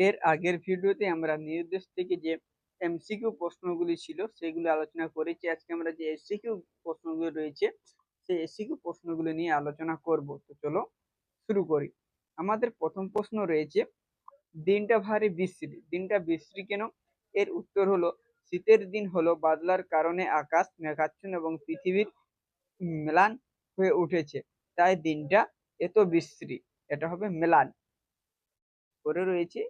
এর আগের ভিডিওতে আমরা নির্দেশ থেকে যে এমসিকিউ প্রশ্নগুলি ছিল, সেগুলো আলোচনা করেছি। আজকে আমরা যে এসসিকিউ প্রশ্নগুলো রয়েছে, সেই এসসিকিউ প্রশ্নগুলো নিয়ে আলোচনা করব। তো চলো শুরু করি। আমাদের প্রথম প্রশ্ন রয়েছে, দিনটা ভারী বিশ্রী। দিনটা বিশ্রী কেন? এর উত্তর হলো, শীতের দিন হলো বাদলার কারণে আকাশ মেঘাচ্ছন্ন এবং পৃথিবীর মেলান হয়ে উঠেছে। তাই দিনটা এত বিশ্রী, এটা হবে মেলান। করে রয়েছে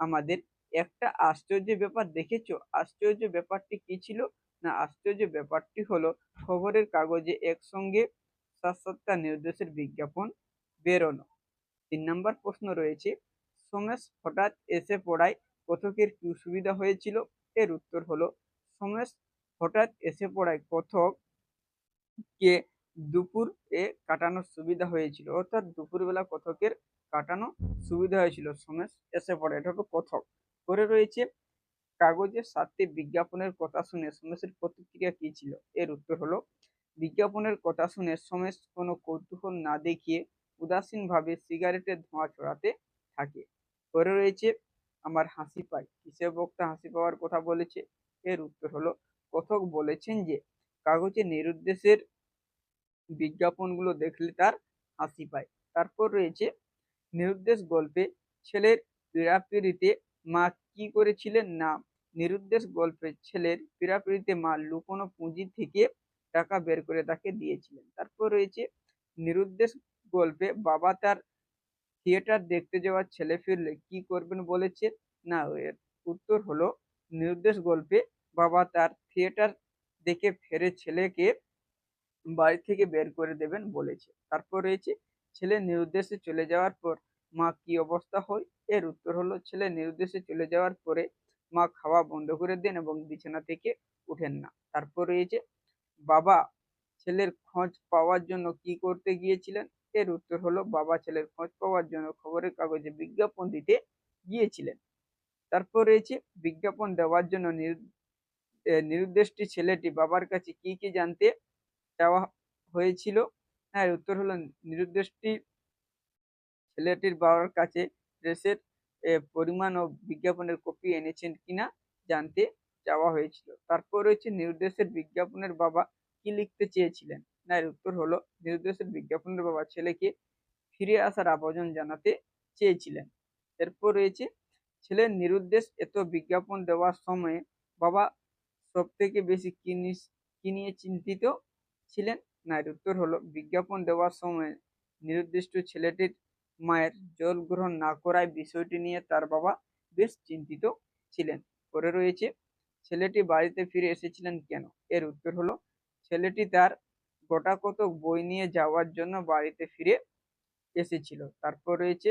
আমাদের একটা আশ্চর্য ব্যাপার দেখেছ? আশ্চর্য ব্যাপারটি কি ছিল? না, আশ্চর্য ব্যাপারটি হলো খবরের কাগজে একসঙ্গে সাত সাতটা নির্দেশের বিজ্ঞাপন বেরোনো। তিন নম্বর প্রশ্ন রয়েছে, সোমেশ হঠাৎ এসে পড়ায় কথকের কি সুবিধা হয়েছিল? এর উত্তর হলো, সোমেশ হঠাৎ এসে পড়ায় কথক কে দুপুর এ কাটানোর সুবিধা হয়েছিল। অর্থাৎ দুপুরবেলা কথকের কাটানো সুবিধা হয়েছিল। সোমেশ এসে পড়ে। এটা হলো কথক করে রয়েছে, কাগজের সাথে বিজ্ঞাপনের কথা শুনে সোমেশের প্রতিক্রিয়া কি ছিল? এর উত্তর হলো, বিজ্ঞাপনের কথা শুনে সোমেশ কোনো কৌতূহল না দেখিয়ে উদাসীনভাবে সিগারেটের ধোঁয়া ছড়াতে থাকে। পরে রয়েছে, আমার হাসি পায় কিসের বক্তা হাসি পাওয়ার কথা বলেছে? এর উত্তর হলো, কথক বলেছেন যে কাগজে নিরুদ্দেশের বিজ্ঞাপনগুলো দেখলে তার হাসি পায়। তারপর রয়েছে নিরুদ্দেশ গল্পে ছেলের পীড়াপিড়িতে মা কি করেছিলেন? না। নিরুদ্দেশ গল্পে ছেলের পীড়াপিড়িতে মা লুকোনো পুঁজি থেকে টাকা বের করে তাকে দিয়েছিলেন। তারপর রয়েছে নিরুদ্দেশ গল্পে বাবা তার থিয়েটার দেখতে যাওয়ার ছেলে ফিরলে কি করবেন বলেছে? না, এর উত্তর হলো, নিরুদ্দেশ গল্পে বাবা তার থিয়েটার দেখে ফেরে ছেলেকে বাড়ি থেকে বের করে দেবেন বলেছে। তারপর রয়েছে ছেলে নিরুদ্দেশে চলে যাওয়ার পর মা কি অবস্থা হয়? এর উত্তর হলো ছেলে নিরুদ্দেশে চলে যাওয়ার পরে মা খাওয়া বন্ধ করে দেন এবং বিছানা থেকে উঠেন না। তারপর রয়েছে বাবা ছেলের খোঁজ পাওয়ার জন্য কি করতে গিয়েছিলেন? এর উত্তর হলো, বাবা ছেলের খোঁজ পাওয়ার জন্য খবরের কাগজে বিজ্ঞাপন দিতে গিয়েছিলেন। তারপর রয়েছে বিজ্ঞাপন দেওয়ার জন্য নিরুদ্দেশটি ছেলেটি বাবার কাছে কি কি জানতে চাওয়া হয়েছিল? হ্যাঁ উত্তর হলো নিরুদ্দেশটি ছেলেটির বাবার কাছে ড্রেসের পরিমাণ ও বিজ্ঞাপনের কপি এনেছেন কিনা জানতে চাওয়া হয়েছিল। তারপর রয়েছে নির্দেশের বিজ্ঞাপনের বাবা কি লিখতে চেয়েছিলেন? না, এর উত্তর হলো নিরুদ্দেশের বিজ্ঞাপনের বাবা ছেলেকে ফিরে আসার আবেদন জানাতে চেয়েছিলেন। এরপর রয়েছে ছেলের নিরুদ্দেশ এত বিজ্ঞাপন দেওয়ার সময়ে বাবা সব থেকে বেশি কি নিয়ে চিন্তিত ছিলেন? না উত্তর হলো, বিজ্ঞাপন দেওয়ার সময় নির্দিষ্ট ছেলেটির মায়ের জল গ্রহণ না করায় বিষয়টি নিয়ে তার বাবা বেশ চিন্তিত ছিলেন। পরে রয়েছে, ছেলেটি বাড়িতে ফিরে এসেছিলেন কেন? এর উত্তর হলো, ছেলেটি তার গোটা কত বই নিয়ে যাওয়ার জন্য বাড়িতে ফিরে এসেছিল। তারপর রয়েছে,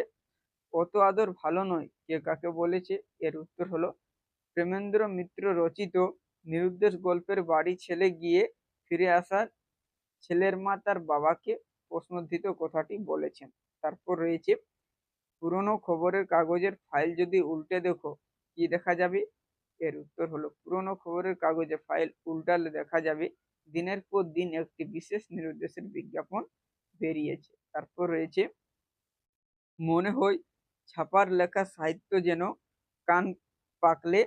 অত আদর ভালো নয়, কে কাকে বলেছে? এর উত্তর হলো, প্রেমেন্দ্র মিত্র রচিত নিরুদ্দেশ গল্পের বাড়ি ছেলে গিয়ে ফিরে আসার ছেলের মা তার বাবাকে প্রশ্নধিত কথাটি বলেছেন। তারপর রয়েছে, পুরনো খবরের কাগজের ফাইল যদি উল্টে দেখো, কি দেখা যাবে? এর উত্তর হলো, পুরনো খবরের কাগজে ফাইল উল্টালে দেখা যাবে, দিনের পর দিন একটি বিশেষ নির্দেশের বিজ্ঞাপন বেরিয়েছে। তারপর রয়েছে, মনে হয় ছাপার লেখা সাহিত্য যেন কান পাকলে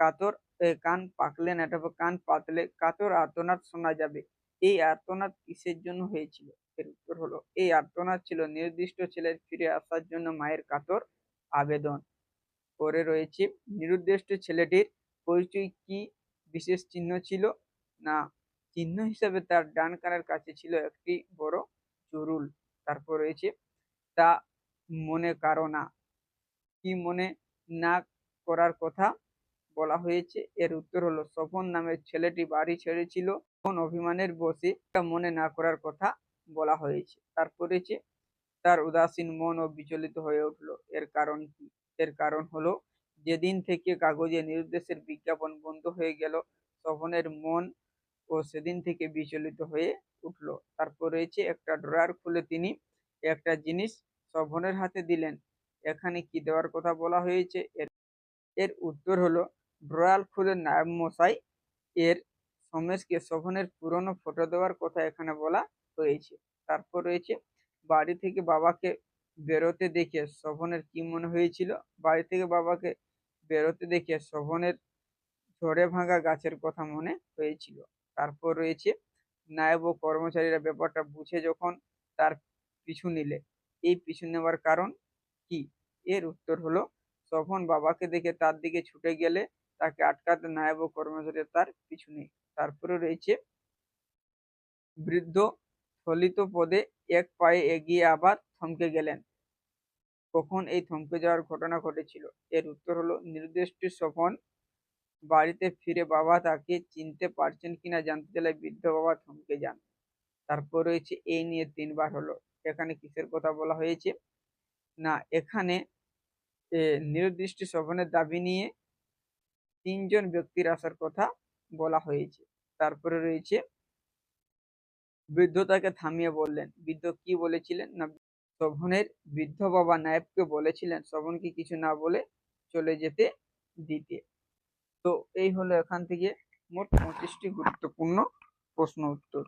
কাতর কান পাকলে না এটা কান পাতলে কাতর আর্তনাদ শোনা যাবে। এই আর্তনাদ কিসের জন্য হয়েছিল? এর উত্তর হলো, এই আর্তনাদ ছিল নির্দিষ্ট ছেলের ফিরে আসার জন্য মায়ের কাতর আবেদন। পরে রয়েছে, নিরুদ্দিষ্ট ছেলেটির পরিচয় কি বিশেষ চিহ্ন ছিল? না, চিহ্ন হিসাবে তার ডান কানের কাছে ছিল একটি বড় চুরুল। তারপর রয়েছে, তা মনে কারও না। কি মনে না করার কথা? বলা হয়েছে। এর উত্তর হলো স্বপন নামের ছেলেটি বাড়ি ছেড়েছিল। তখন অভিমানের বসে মনে না করার কথা বলা হয়েছে। তারপর তার উদাসীন মন ও বিচলিত হয়ে উঠল। এর কারণ কি? এর কারণ হলো, যেদিন থেকে কাগজে নির্দেশের বিজ্ঞাপন বন্ধ হয়ে গেল স্বপনের মন ও সেদিন থেকে বিচলিত হয়ে উঠল। তারপর রয়েছে একটা ড্রয়ার খুলে তিনি একটা জিনিস শোভনের হাতে দিলেন। এখানে কি দেওয়ার কথা বলা হয়েছে? এর এর উত্তর হলো ড্রয়ার খুলে নায়ব মশাই এর সমেশকে শোভনের পুরনো ফটো দেওয়ার কথা এখানে বলা হয়েছে। তারপর রয়েছে, বাড়ি থেকে বাবাকে বেরোতে দেখে শোভনের কি মনে হয়েছিল? বাড়ি থেকে বাবাকে বেরোতে দেখে শোভনের ঝড়ে ভাঙা গাছের কথা মনে হয়েছিল। তারপর রয়েছে, নায়ব ও কর্মচারীরা ব্যাপারটা বুঝে যখন তার পিছু নিলে। এই পিছু নেওয়ার কারণ কি? এর উত্তর হলো, শোভন বাবাকে দেখে তার দিকে ছুটে গেলে তাকে আটকাতে নায়ব ও কর্মচারীরা তার পিছু নেই। তারপরে রয়েছে বৃদ্ধ ফলিত পদে এক পায়ে এগিয়ে আবার থমকে গেলেন। কখন এই থমকে যাওয়ার ঘটনা ঘটেছিল? এর উত্তর হলো, নির্দিষ্ট স্বপন বাড়িতে ফিরে বাবা তাকে চিনতে পারছেন কিনা জানতে চাইলে বৃদ্ধ বাবা থমকে যান। তারপর রয়েছে, এই নিয়ে তিনবার হলো। এখানে কিসের কথা বলা হয়েছে? না, এখানে নির্দিষ্ট স্বপনের দাবি নিয়ে তিনজন ব্যক্তির আসার কথা বলা হয়েছে। তারপরে রয়েছে, বৃদ্ধ তাকে থামিয়ে বললেন। বৃদ্ধ কি বলেছিলেন? না, শোভনের বৃদ্ধ বাবা নায়েবকে বলেছিলেন শোভনকে কিছু না বলে চলে যেতে দিতে। তো এই হলো এখান থেকে মোট পঁচিশটি গুরুত্বপূর্ণ প্রশ্ন উত্তর।